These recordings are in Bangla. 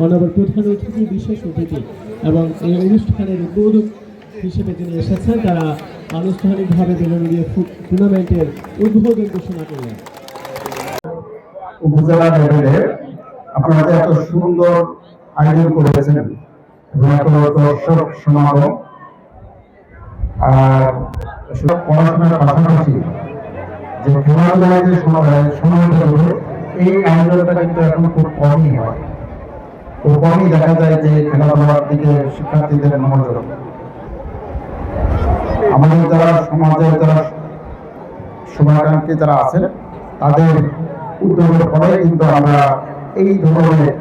মাননীয় প্রধান অতিথি, বিশেষ অতিথি এবং এই অনুষ্ঠানের উদ্বোধক হিসেবে যিনি এসেছেন, তারা আনুষ্ঠানিকভাবে বেলুনিয়া টুর্নামেন্টের উদ্বোধন ঘোষণা করলেন। উপজেলা লেভেলে আপনারা এত সুন্দর আয়োজন করেছেন দর্শক সমাগম। আর পড়াশোনার পাশাপাশি যে খেলাধুলায় যে সময়- সময়টা দেবে এই আয়োজনটা কিন্তু এখন খুব কমই হয়। খুব কমই দেখা যায় যে খেলাধুলার দিকে শিক্ষার্থীদের মনোযোগ। আমাদের যারা সমাজের যারা শুভাকাঙ্ক্ষী যারা আছেন তাদের উদ্যোগের ফলে কিন্তু আমরা এই ধরনের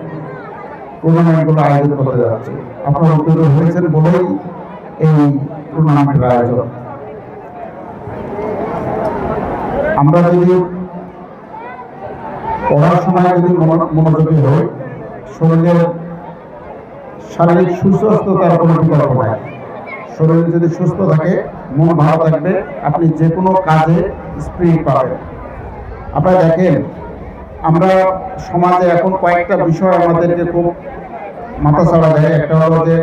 টুর্নামেন্টগুলো আয়োজন করতে যাচ্ছি। আপনারা উদ্যোগ হয়েছেন বলেই এই টুর্নামেন্টের আয়োজন। আমরা যদি পড়াশোনায় যদি মনো- মনোযোগী হই, শরীরের শারীরিক সুস্বাস্থ্যতার কোনো বিকল্প নাই। শরীর যদি সুস্থ থাকে, মন ভালো থাকবে, আপনি যে কোনো কাজে স্পিরিট পাবেন। আপনারা দেখেন, আমরা সমাজে এখন কয়েকটা বিষয় আমাদেরকে খুব মাথা ছাড়া দেয়। একটা হলো যে,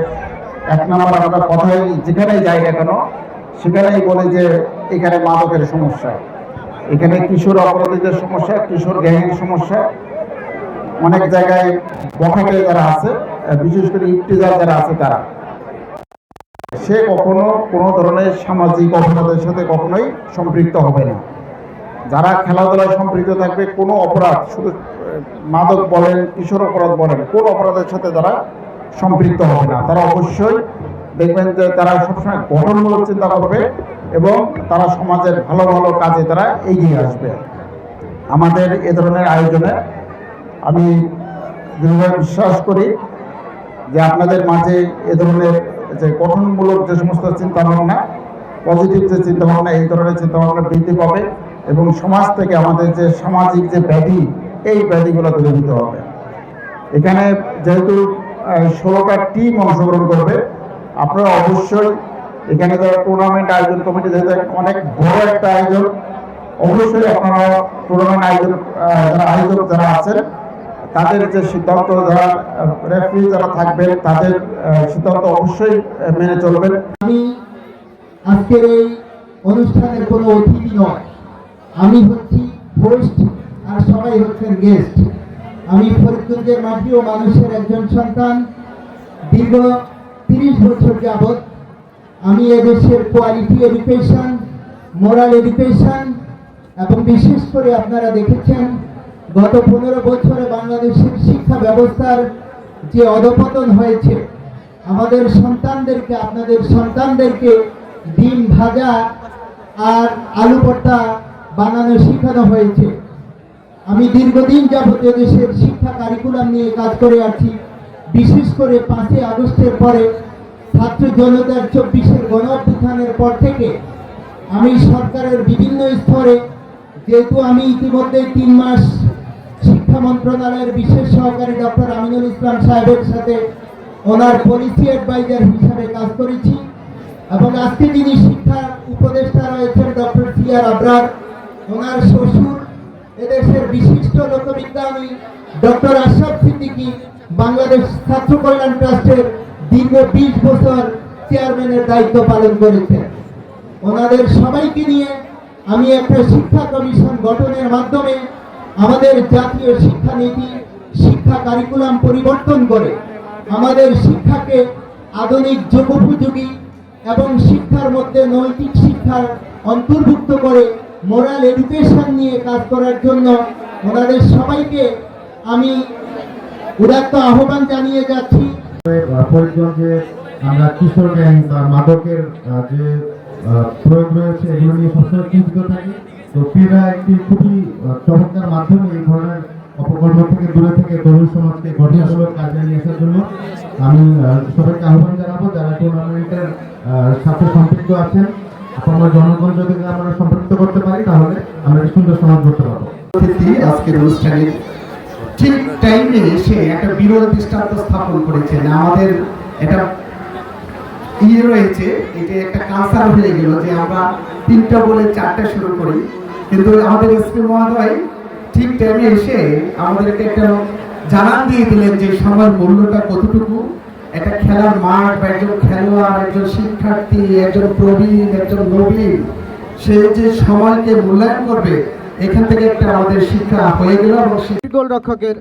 এক নাম্বার আমরা কথাই যেখানেই যাই না কেন, সেখানেই বলে যে, এখানে মাদকের সমস্যা। এখানে কিশোর অপরাধীদের সমস্যা, কিশোর গ্যাংয়ের সমস্যা। অনেক জায়গায় বখাটে যারা আছে বিশেষ করে ইফতিজার যারা আছে তারা। সে কখনো কোনো ধরনের সামাজিক অপরাধের সাথে কখনোই সম্পৃক্ত হবে না। যারা খেলাধুলায় সম্পৃক্ত থাকবে, কোনো অপরাধ, শুধু মাদক বলেন, কিশোর অপরাধ বলেন, কোন অপরাধের সাথে তারা সম্পৃক্ত হবে না। তারা অবশ্যই দেখবেন যে তারা সবসময় গঠনমূলক চিন্তা করবে এবং তারা সমাজের ভালো ভালো কাজে তারা এগিয়ে আসবে। আমাদের এ ধরনের আয়োজনে আমি দৃঢ়ভাবে বিশ্বাস করি যে আপনাদের মাঝে এ ধরনের যে গঠনমূলক যে সমস্ত চিন্তা ভাবনা পজিটিভ যে চিন্তা ভাবনা এই ধরনের চিন্তা ভাবনা বৃদ্ধি পাবে এবং সমাজ থেকে আমাদের যে সামাজিক যে ব্যাধি, এই ব্যাধিগুলো দূরীভূত হবে। এখানে যেহেতু ষোলোটা টিম অংশগ্রহণ করবে, আপনারা অবশ্যই এখানে যারা টুর্নামেন্ট আয়োজন কমিটি, যেহেতু অনেক বড় একটা আয়োজন, অবশ্যই আপনারা টুর্নামেন্ট আয়োজন আয়োজক যারা আছেন তাদের যে সিদ্ধান্ত যারা রেফারি যারা থাকবেন, তাদের সিদ্ধান্ত অবশ্যই মেনে চলবেন। আমি আজকের এই অনুষ্ঠানের কোনো অতিথি নয়। আমি হচ্ছি হোস্ট আর সবাই হচ্ছেন গেস্ট আমি ফরিদগঞ্জের মাটি ও মানুষের একজন সন্তান। দীর্ঘ তিরিশ বছর যাবৎ আমি এদেশের কোয়ালিটি এডুকেশন মোরাল এডুকেশন এবং বিশেষ করে আপনারা দেখেছেন গত পনেরো বছরে বাংলাদেশের শিক্ষা ব্যবস্থার যে অধপতন হয়েছে, আমাদের সন্তানদেরকে, আপনাদের সন্তানদেরকে ডিম ভাজা আর আলু ভর্তা বানানো শেখানো হয়েছে। আমি দীর্ঘদিন যাবত দেশের শিক্ষা কারিকুলাম নিয়ে কাজ করে আছি। বিশেষ করে পাঁচই আগস্টের পরে ছাত্র জনতার চব্বিশের গণ পর থেকে আমি সরকারের বিভিন্ন স্তরে, যেহেতু আমি ইতিমধ্যে তিন মাস শিক্ষা মন্ত্রণালয়ের বিশেষ সহকারী ডক্টর আমিনুল ইসলাম সাহেবের সাথে ওনার পলিসি অ্যাডভাইজার হিসাবে কাজ করেছি এবং আজকে যিনি শিক্ষা উপদেষ্টা রয়েছেন ডক্টর সি আর আবরার, ওনার শ্বশুর, এদেশের বিশিষ্ট লোকবিজ্ঞানী ডক্টর আশরাফ সিদ্দিকী, বাংলাদেশ ছাত্র কল্যাণ ট্রাস্টের দীর্ঘ বিশ বছর চেয়ারম্যানের দায়িত্ব পালন করেছেন। ওনাদের সবাইকে নিয়ে আমি একটা শিক্ষা কমিশন গঠনের মাধ্যমে আমাদের জাতীয় শিক্ষানীতি, শিক্ষা কারিকুলাম পরিবর্তন করে আমাদের শিক্ষাকে আধুনিক যুগোপযোগী এবং শিক্ষার মধ্যে নৈতিক শিক্ষার অন্তর্ভুক্ত করে মোরাল এডুকেশন নিয়ে কাজ করার জন্য ওনাদের সবাইকে আমি উদাত্ত আহ্বান জানিয়ে যাচ্ছি। আমরা কিশোর গ্যাং বা মাদকের যে প্রয়োগ রয়েছে, এগুলো নিয়ে সবসময় চিন্তিত থাকি। তো ক্রীড়া একটি খুবই চমৎকার মাধ্যমে এই ধরনের অপকর্ম থেকে দূরে থেকে তরুণ সমাজকে গঠনমূলক কাজে নিয়ে আসার জন্য। আমি সবাইকে আহ্বান জানাব যারা টুর্নামেন্টের সাথে সম্পৃক্ত আছেন। আপনারা জনগণ যদি আমরা সম্পৃক্ত করতে পারি, তাহলে আমরা সুন্দর সমাজ করতে পারব। আজকের অনুষ্ঠানে ঠিক টাইমে এসে একটা বিরল দৃষ্টান্ত স্থাপন করেছেন। আমাদের এটা ইয়ে রয়েছে, এটা একটা কালচার হয়ে গেল যে আমরা তিনটা বলে চারটা শুরু করি। কিন্তু আমাদের এসপি মহোদয় ঠিক টাইমে এসে আমাদেরকে একটা জানান দিয়ে দিলেন যে সময়ের মূল্যটা কতটুকু। একটা খেলার মাঠ বা একজন খেলোয়াড়, একজন শিক্ষার্থী, একজন প্রবীণ, একজন নবীন, সে যে সময়কে মূল্যায়ন করবে, এখান থেকে একটা আমাদের শিক্ষা হয়ে গেল এবং শিক্ষা গোলরক্ষকের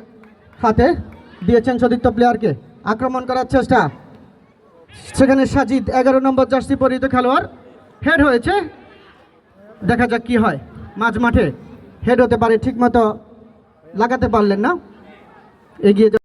হাতে দিয়েছেন সতীর্থ প্লেয়ারকে আক্রমণ করার চেষ্টা। সেখানে সাজিদ এগারো নম্বর জার্সি পরিহিত খেলোয়াড়। হেড হয়েছে। দেখা যাক কি হয়। মাঝ মাঠে হেড হতে পারে ঠিকমতো লাগাতে পারলেন না। এগিয়ে